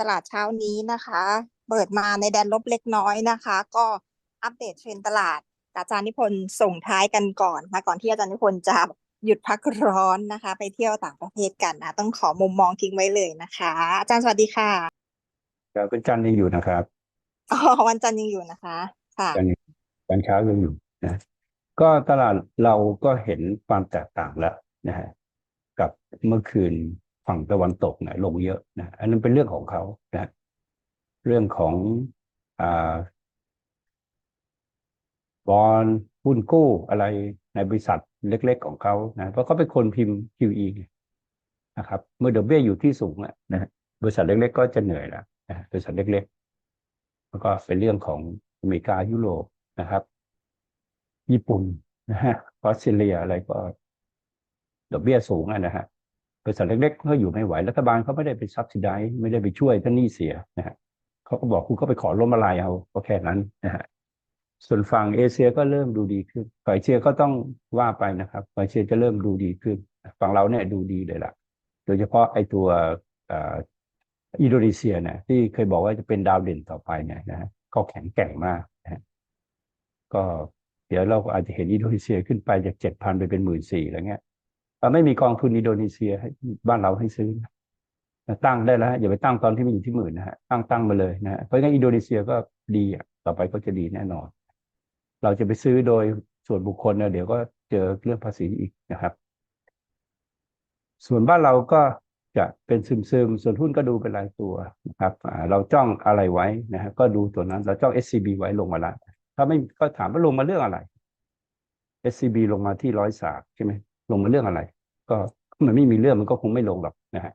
ตลาดเช้านี้นะคะ เปิดมาในแดนลบเล็กน้อยนะคะ ก็อัปเดตเทรนด์ตลาดกับอาจารย์นิพนธ์ส่งท้ายกันก่อนนะคะก่อนที่อาจารย์นิพนธ์จะหยุดพักร้อนนะคะ ไปเที่ยวต่างประเทศกันนะต้องขอมุมมองทิ้งไว้เลยนะคะ อาจารย์สวัสดีค่ะครับเป็นจันทร์ยังอยู่นะครับอ๋อวันจันทร์ยังอยู่นะคะ ค่ะจันทร์การค้ายังอยู่นะก็ตลาดเราก็เห็นความแตกต่างแล้วนะฮะกับเมื่อคืน ฝั่งตะวันตกเนี่ยลงเยอะนะอันนั้นเป็นเรื่องของเขานะเรื่องของอ่าบอลหุ้นกู้อะไรในบริษัทเล็ก ๆ ของเขานะเพราะเขาเป็นคนพิมพ์ QE นะครับ เมื่อดอกเบี้ยอยู่ที่สูงอะนะบริษัทเล็ก ๆ ก็จะเหนื่อยแล้วนะบริษัทเล็ก ๆ แล้วก็เป็นเรื่องของอเมริกายุโรปนะครับ ญี่ปุ่นนะฮะออสเตรเลียอะไรก็ดอกเบี้ยสูงอะนะฮะ ริษัทเล็กๆก็อยู่ไม่ไหวรัฐบาลเขาไม่ได้ไปซับซิไดไม่ได้ไปช่วยถ้าหนี้เสียนะฮะเขาก็บอกคุณก็ไปขอล้มละลายเอาก็แค่นั้นนะฮะส่วนฝั่งเอเชียก็เริ่มดูดีขึ้นฝั่งเอเชียก็ต้องว่าไปนะครับฝั่งเอเชียจะเริ่มดูดีขึ้น ฝั่งเราเนี่ยดูดีเลยล่ะ โดยเฉพาะไอ้ตัวอินโดนีเซียเนี่ยที่เคยบอกว่าจะเป็นดาวเด่นต่อไปเนี่ยนะฮะก็แข็งแกร่งมากนะก็เดี๋ยวเราอาจจะเห็นอินโดนีเซียขึ้นไปจากเจ็ดพันไปเป็นหมื่นสี่อะไรเงี้ย ไม่มีกองทุนอินโดนีเซียให้บ้านเราให้ซื้อตั้งได้แล้วอย่าไปตั้งตอนที่มันอยู่ที่หมื่นนะฮะตั้งตั้งมาเลยนะฮะเพราะงั้นอินโดนีเซียก็ดีอะต่อไปก็จะดีแน่นอน เราจะไปซื้อโดยส่วนบุคคลเนี่ยเดี๋ยวก็เจอเรื่องภาษีอีกนะครับ ส่วนบ้านเราก็จะเป็นซึมซึมส่วนหุ้นก็ดูเป็นรายตัวนะครับเราจ้องอะไรไว้นะฮะก็ดูตัวนั้น เราจ้อง SCB ไว้ลงมาแล้วถ้าไม่ก็ถามว่าลงมาเรื่องอะไร SCB ลงมาที่ร้อยสามใช่ไหม ลงมาเรื่องอะไร ก็มันไม่มีเรื่องมันก็คงไม่ลงหรอกนะฮะ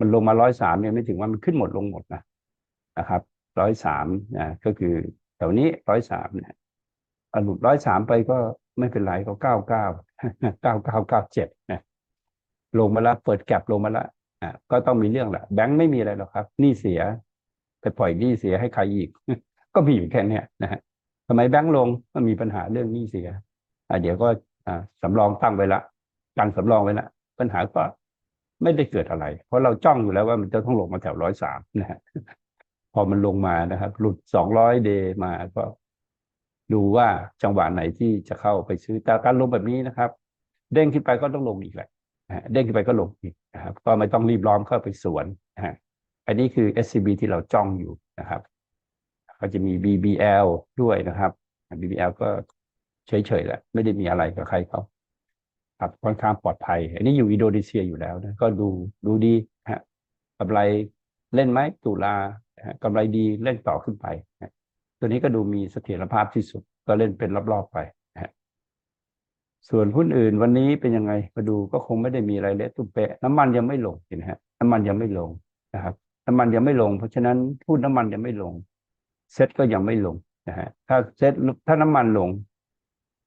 มันลงมาร้อยสามเนี่ยไม่ถึงว่ามันขึ้นหมดลงหมดนะนะครับร้อยสามนะก็คือแถวนี้ร้อยสามเนี่ยหลุดร้อยสามไปก็ไม่เป็นไรก็เก้าเก้าเก้าเก้าเก้าเจ็ดนะลงมาล้วเปิดแก็บลงมาล้วอ่าก็ต้องมีเรื่องแหละแบงค์ไม่มีอะไรหรอกครับหนี้เสีย ไปปล่อยหนี้เสียให้ใครอีก ก็มีอยู่แค่นี้นะฮะทำไมแบงค์ลงมันมีปัญหาเรื่องหนี้เสียอ่าเดี๋ยวก็อ่าสำรองตั้งไว้ละ ตังสำรองไว้ละปัญหาก็ไม่ได้เกิดอะไร เพราะเราจ้องอยู่แล้วว่ามันจะต้องลงมาแถวร้อยสามนะฮะพอมันลงมานะครับ หลุดสองร้อยเดย์มาก็ดูว่าจังหวะไหนที่จะเข้าไปซื้อแต่การลงแบบนี้นะครับ เด้งขึ้นไปก็ต้องลงอีกแหละเด้งขึ้นไปก็ลงอีกนะครับ ก็ไม่ต้องรีบร้อนเข้าไปสวนนะฮะอันนี้คือ SCB ที่เราจ้องอยู่นะครับ ก็จะมี BBL ด้วยนะครับ BBL ก็เฉยๆแหละ ไม่ได้มีอะไรกับใครเขา ครับค่อนข้างปลอดภัย อันนี้อยู่อินโดนีเซียอยู่แล้วนะก็ดูดูดีฮะกำไรเล่นไหมตุลาฮะกำไรดีเล่นต่อขึ้นไปนะตัวนี้ก็ดูมีเสถียรภาพที่สุด ก็เล่นเป็นรอบๆไปฮะส่วนหุ้นอื่นวันนี้เป็นยังไงมาดูก็คงไม่ได้มีอะไรเละตุ้มเปะน้ำมันยังไม่ลงเห็นฮะน้ำมันยังไม่ลงนะครับ น้ำมันยังไม่ลง เพราะฉะนั้นหุ้นน้ำมันยังไม่ลงเซ็ตก็ยังไม่ลงนะฮะถ้าเซ็ตถ้าน้ำมันลง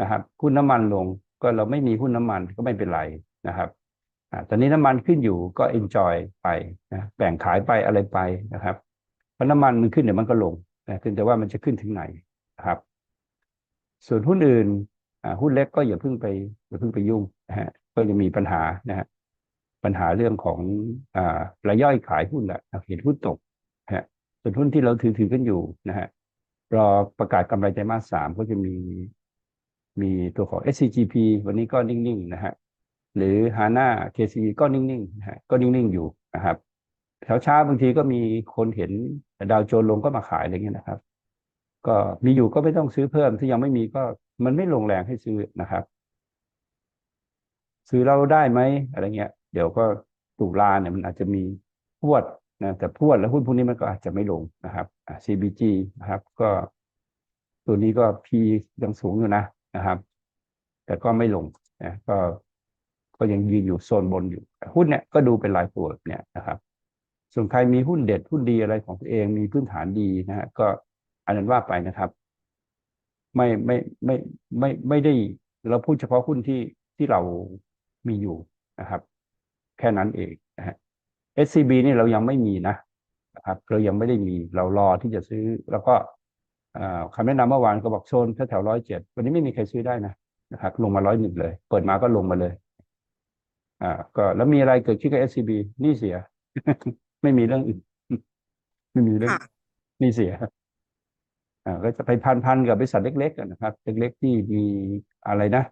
นะครับหุ้นน้ำมันลง ก็เราไม่มีหุ้นน้ำมันก็ไม่เป็นไรนะครับอตอนนี้น้ำมันขึ้นอยู่ก็ enjoy ไปนะแบ่งขายไปอะไรไปนะครับเพราะน้ำมันมันขึ้นเดี๋ยวมันก็ลงนะเพียงแต่ว่ามันจะขึ้นถึงไหนนะครับ ส่วนหุ้นอื่นหุ้นเล็กก็อย่าเพิ่งไปอย่าเพิ่งไปยุ่งนะฮะก็จะมีปัญหานะฮะปัญหาเรื่องของอ่ารายย่อยขายหุ้นแหละเห็นหุ้นตกฮะส่วนหุ้นที่เราถือถือกันอยู่นะฮะรอประกาศกำไรไตรมาสสามก็จะมี มีตัวของ SCGP วันนี้ก็นิ่งๆนะฮะหรือ HANA KCE ก็นิ่งๆนะฮะก็นิ่งๆอยู่นะครับเช้าช้าบางทีก็มีคนเห็นดาวโจนลงก็มาขายอะไรเงี้ยนะครับ ก็มีอยู่ก็ไม่ต้องซื้อเพิ่ม ถ้ายังไม่มีก็มันไม่ลงแรงให้ซื้อนะครับ ซื้อเราได้ไหมอะไรเงี้ย เดี๋ยวก็ตุลาเนี่ยมันอาจจะมีพวดนะแต่พวดแล้วหุ้นพวกนี้มันก็อาจจะไม่ลงนะครับ CBG นะครับ ก็ตัวนี้ก็ P ยังสูงอยู่นะ นะครับ แต่ก็ไม่ลงนะก็ก็ยังยืนอยู่โซนบนอยู่ หุ้นเนี่ยก็ดูเป็นรายตัวเนี่ยนะครับ ส่วนใครมีหุ้นเด็ดหุ้นดีอะไรของตัวเองมีพื้นฐานดีนะฮะก็อันนั้นว่าไปนะครับ ไม่ไม่ไม่ไม่ไม่ได้เราพูดเฉพาะหุ้นที่ที่เรามีอยู่นะครับ แค่นั้นเองนะฮะ SCB นี่เรายังไม่มีนะนะครับ เรายังไม่ได้มีเรารอที่จะซื้อแล้วก็ คำแนะนำเมื่อวานก็บอกโซนแถวร้อยเจ็ดวันนี้ไม่มีใครซื้อได้นะนะครับ ลงมาร้อยหนึ่งเลย เปิดมาก็ลงมาเลย อ่า ก็แล้วมีอะไรเกิดขึ้นกับ SCB นี่เสีย ไม่มีเรื่องอื่น ไม่มีเรื่องค่ะหนี่เสียอ่าก็จะไปพันพันกับบริษัทเล็กๆกันนะครับ เล็กๆที่มีอะไรนะ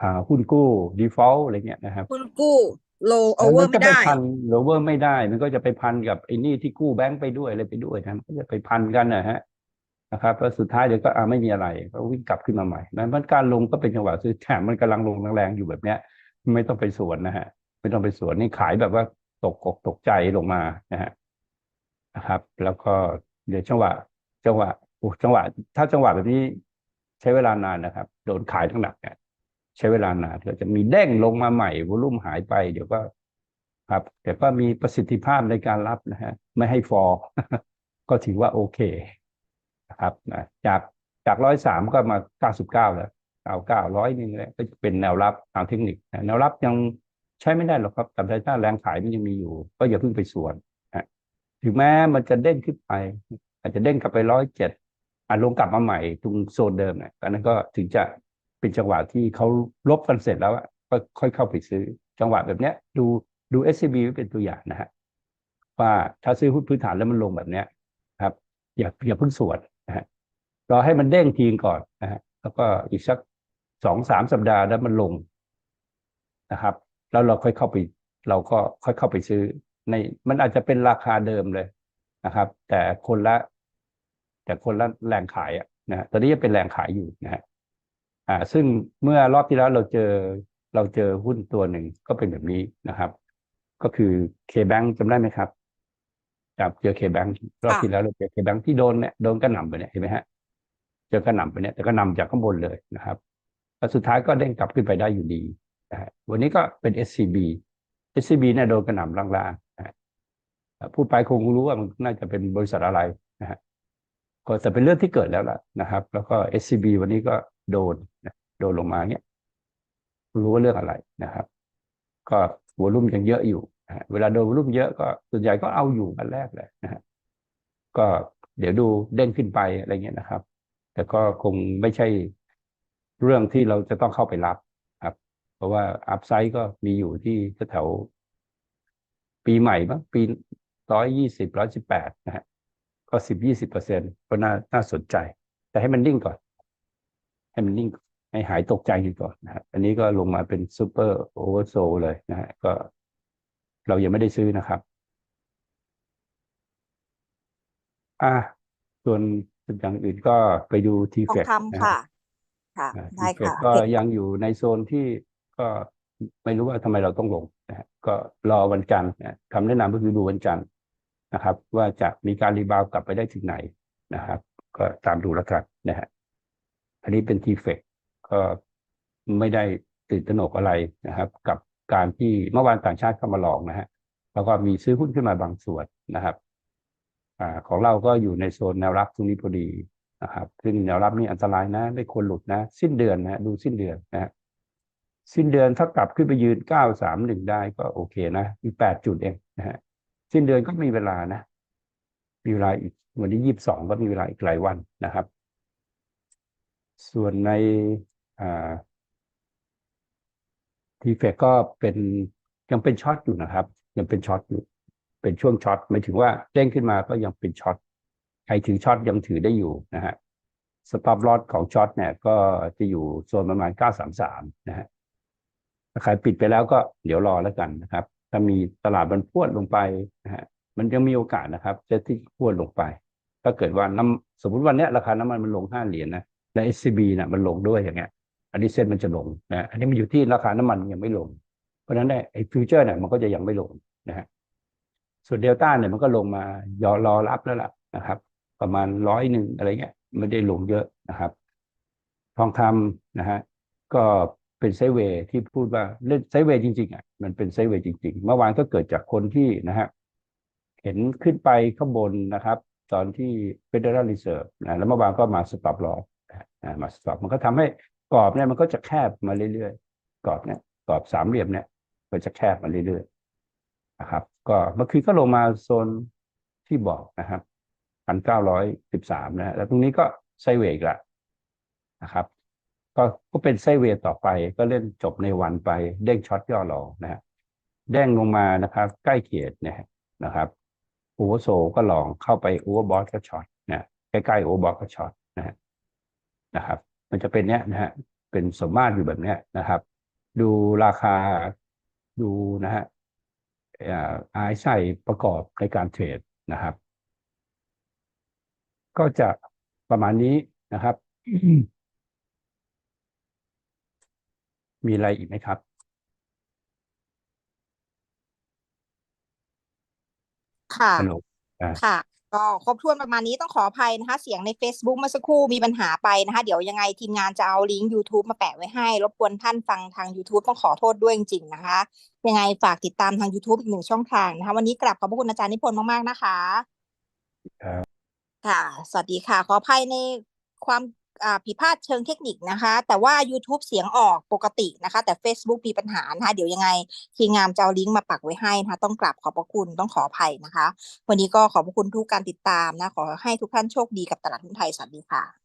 อ่าหุ้นกู้ default อะไรเงี้ยนะครับคุณกู้ โลโอแล้วเวอมัร์ก็ไม่ไปได้พันโลเวอร์ไม่ได้ มันก็จะไปพันกับไอ้หนี่ที่กู้แบงก์ไปด้วยอะไรไปด้วยนะมันก็จะไปพันกันนะฮะนะครับแล้วสุดท้ายเดี๋ยวก็อ่าไม่มีอะไรก็วิ่งกลับขึ้นมาใหม่นั้นมันการลงก็เป็นจังหวะซื้อแถมมันกำลังลงแรงๆอยู่แบบเนี้ย ไม่ต้องไปสวนนะฮะ ไม่ต้องไปสวนนี่ขายแบบว่าตกอกตกใจลงมานะฮะนะครับ แล้วก็เดี๋ยวจังหวะ จังหวะโอ้จังหวะ ถ้าจังหวะแบบนี้ใช้เวลานานนะครับ โดนขายทั้งหนักเนี่ย ใช้เวลานานก็จะมีเด้งลงมาใหม่วอลุ่มหายไป เดี๋ยวก็ ครับ แต่ก็มีประสิทธิภาพในการรับนะฮะไม่ให้ฟอร์ก็ถือว่าโอเคนะครับนะจากจากร้อยสามก็มาเก้าสิบเก้าแล้วเก้าเก้าร้อยหนึ่งแล้วก็จะเป็นแนวรับทางเทคนิคนะแนวรับยังใช้ไม่ได้หรอกครับแต่ถ้าแรงขายมันยังมีอยู่ ก็อย่าเพิ่งไปสวนถึงแม้มันจะเด้งขึ้นไป อาจจะเด้งกลับไปร้อยเจ็ดอาจลงกลับมาใหม่ตรงโซนเดิมเนี่ยอันนั้นก็ถึงจะ เป็นจังหวะที่เขาลบกันเสร็จแล้วก็ค่อยเข้าไปซื้อ จังหวะแบบเนี้ย ดูดู SCB เป็นตัวอย่างนะฮะว่าถ้าซื้อหุ้นพื้นฐานแล้วมันลงแบบเนี้ยครับ อย่าอย่าเพิ่งสวนนะฮะรอให้มันเด้งทีก่อนนะฮะแล้วก็อีกสักสองสามสัปดาห์แล้วมันลงนะครับ แล้วเราค่อยเข้าไป เราก็ค่อยเข้าไปซื้อ ในมันอาจจะเป็นราคาเดิมเลยนะครับ แต่คนละ แต่คนละแรงขายอะนะฮะตอนนี้ยังเป็นแรงขายอยู่นะฮะ อ่าซึ่งเมื่อรอบที่แล้วเราเจอเราเจอหุ้นตัวหนึ่งก็เป็นแบบนี้นะครับ ก็คือ K-Bank จำได้ไหมครับจับเจอ K-Bank รอบค่ะที่แล้วเราเจอ K-Bank ที่โดนเนี่ยโดนกระหน่ำไปเนี่ยเห็นไหมฮะเจอกระหน่ำไปเนี่ยแต่กระหน่ำจากข้างบนเลยนะครับแล้วสุดท้ายก็เด้งกลับขึ้นไปได้อยู่ดีนะฮะวันนี้ก็เป็น SCB SCB เนี่ยโดนกระหน่ำล่างๆนะฮะพูดไปคงรู้ว่ามันน่าจะเป็นบริษัทอะไรนะฮะก็แต่เป็นเรื่องที่เกิดแล้วล่ะนะครับ แล้วก็ SCB วันนี้ก็โดนนะ โดนลงมาเนี่ยรู้ว่าเรื่องอะไรนะครับ ก็วอลุ่มยังเยอะอยู่นะเวลาโดนวอลุ่มเยอะก็ส่วนใหญ่ก็เอาอยู่อันแรกเลยนะฮะก็เดี๋ยวดูเด้งขึ้นไปอะไรเงี้ยนะครับ แต่ก็คงไม่ใช่เรื่องที่เราจะต้องเข้าไปรับครับ เพราะว่าอัพไซด์ก็มีอยู่ที่แถวปีใหม่บ้างปีร้อยยี่สิบร้อยสิบแปดนะฮะก็สิบยี่สิบเปอร์เซ็นก็น่าน่าสนใจ แต่ให้มันนิ่งก่อน ให้มันนิ่ง ให้หายตกใจกันก่อนนะฮะอันนี้ก็ลงมาเป็นซูเปอร์โอเวอร์โซเลยนะฮะก็เรายังไม่ได้ซื้อนะครับ อ่าส่วนอย่างอื่นก็ไปดูทีทอเฟงกคำค่ะ ค่ะ ได้ทีเฟกค่ะ ก็เห็นยังอยู่ในโซนที่ก็ไม่รู้ว่าทำไมเราต้องลงนะฮะก็รอวันจันทร์นะคำแนะนำก็คือดูวันจันทร์นะครับ ว่าจะมีการรีบาวด์กลับไปได้ถึงไหนนะครับ ก็ตามดูแล้วกันนะฮะอันนี้เป็นทีเฟก ก็ไม่ได้ตื่นตระหนกอะไรนะครับ กับการที่เมื่อวานต่างชาติเข้ามาลองนะฮะแล้วก็มีซื้อหุ้นขึ้นมาบางส่วนนะครับอ่าของเราก็อยู่ในโซนแนวรับตรงนี้พอดีนะครับซึ่งแนวรับนี่อันตรายนะ ไม่ควรหลุดนะ สิ้นเดือนนะดูสิ้นเดือนนะฮะสิ้นเดือนถ้ากลับขึ้นไปยืนเก้าสามหนึ่งได้ก็โอเคนะมีแปดจุดเองนะฮะสิ้นเดือนก็มีเวลานะ มีเวลาอีกวันที่ยี่สิบสองก็มีเวลาอีกหลายวันนะครับ ส่วนใน อ่าทีเฟกก็เป็นยังเป็นช็อตอยู่นะครับ ยังเป็นช็อตอยู่ เป็นช่วงช็อตหมายถึงว่าเด้งขึ้นมาก็ยังเป็นช็อตใครถือช็อตยังถือได้อยู่นะฮะสต็อปลอสของช็อตเนี่ย ก็จะอยู่โซนประมาณ 933 นะฮะถ้าใครปิดไปแล้วก็เดี๋ยวรอแล้วกันนะครับ ถ้ามีตลาดมันพวดลงไปนะฮะมันยังมีโอกาสนะครับจะที่พวดลงไป ถ้าเกิดว่าน้ำสมมติวันนี้ราคาน้ำมันมันลง5เหรียญนะและ SCB น่ะมันลงด้วยอย่างเงี้ย อันนี้เส้นมันจะลงนะอันนี้มันอยู่ที่ราคาน้ำมันยังไม่ลง เพราะฉะนั้นเนี่ยไอ้ฟิวเจอร์เนี่ยมันก็จะยังไม่ลงนะฮะส่วนเดลต้าเนี่ยมันก็ลงมายอรอรับแล้วล่ะนะครับ ประมาณร้อยหนึ่งอะไรเงี้ยไม่ได้ลงเยอะนะครับ ทองคำนะฮะก็เป็นไซเวย์ที่พูดว่าเล่นไซเวย์จริงๆอะมันเป็นไซเวย์จริง ๆ เมื่อวานก็เกิดจากคนที่นะฮะเห็นขึ้นไปข้างบนนะครับ ตอนที่ Federal Reserve นะแล้วเมื่อวานก็มาสต็อปลอนะมาสต็อปมันก็ทำให้ กรอบเนี่ยมันก็จะแคบมาเรื่อยๆกรอบเนี่ยกรอบสามเหลี่ยมเนี่ยก็จะแคบมาเรื่อยๆนะครับ ก็เมื่อคืนก็ลงมาโซนที่บอกนะครับพันเก้าร้อยสิบสามนะแล้วตรงนี้ก็ไซเวกละนะครับก็ก็เป็นไซเวย์ต่อไปก็เล่นจบในวันไปเด้งช็อตย่อรอนะฮะเด้งลงมานะครับ ใกล้เขียดนะนะครับโอเวอร์โซก็ลองเข้าไปโอเวอร์บอทก็ช็อตนะใกล้ๆโอเวอร์บอทก็ช็อตนะฮะนะครับ มันจะเป็นเนี้ยนะฮะเป็นสมมาตรอยู่แบบเนี้ยนะครับ ดูราคาดูนะฮะอายใส่ประกอบในการเทรดนะครับ ก็จะประมาณนี้นะครับ มีอะไรอีกไหมครับ ค่ะสนุกอ่าค่ะ ก็ครบถ้วนประมาณนี้ต้องขออภัยนะคะ เสียงใน Facebook เมื่อสักครู่มีปัญหาไปนะคะ เดี๋ยวยังไงทีมงานจะเอาลิงก์ YouTube มาแปะไว้ให้ รบกวนท่านฟังทาง YouTube ต้องขอโทษด้วยจริงๆนะคะ ยังไงฝากติดตามทาง YouTube อีกหนึ่งช่องทางนะคะ วันนี้กลับขอบพระคุณอาจารย์นิพนธ์มากๆนะคะครับค่ะ สวัสดีค่ะ ขออภัยในความอ่า ผิดพลาดเชิงเทคนิคนะคะ แต่ว่า YouTube เสียงออกปกตินะคะ แต่ Facebook มีปัญหานะคะ เดี๋ยวยังไง ทีมงานจะเอาลิงก์มาปักไว้ให้นะคะต้องกลับขอบพระคุณต้องขออภัยนะคะ วันนี้ก็ขอบพระคุณทุกการติดตามนะ ขอให้ทุกท่านโชคดีกับตลาดหุ้นไทยสวัสดีค่ะ